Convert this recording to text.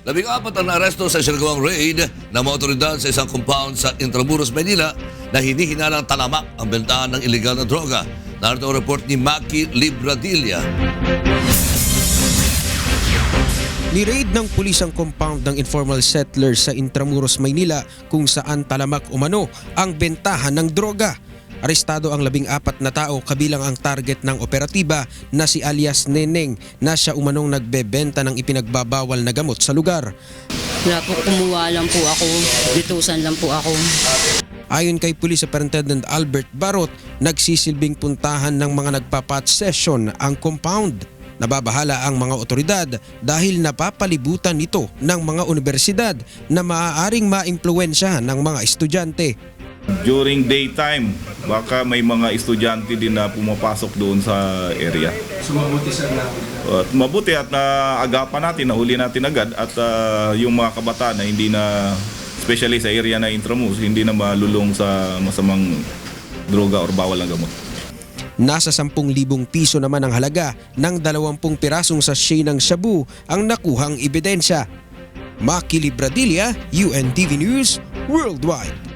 Labing apat ang naaresto sa sinagawang raid ng mga otoridad sa isang compound sa Intramuros, Manila na hinihinalang talamak ang bentahan ng illegal na droga. Narito ang report ni Maki Libradilla. Ni-raid ng pulis ang compound ng informal settlers sa Intramuros, Maynila kung saan talamak umano ang bentahan ng droga. Arestado ang labing apat na tao kabilang ang target ng operatiba na si alias Neneng na siya umanong nagbebenta ng ipinagbabawal na gamot sa lugar. Wala po, kumuha lang po ako. Bitusan lang po ako. Ayon kay Police Superintendent Albert Barot, nagsisilbing puntahan ng mga nagpapat session ang compound. Nababahala ang mga otoridad dahil napapalibutan nito ng mga universidad na maaaring maimpluwensya ng mga estudyante. During daytime, baka may mga estudyante din na pumapasok doon sa area. So mabuti sir na At mabuti at naagapan natin, nahuli natin agad at ah, yung mga kabataan na hindi na especially sa area na Intramus, hindi na malulong sa masamang droga or bawal na gamot. Nasa 10,000 piso naman ang halaga ng 20 pirasong sachet ng shabu ang nakuhang ebidensya. Maki Libradilla, UNTV News, Worldwide.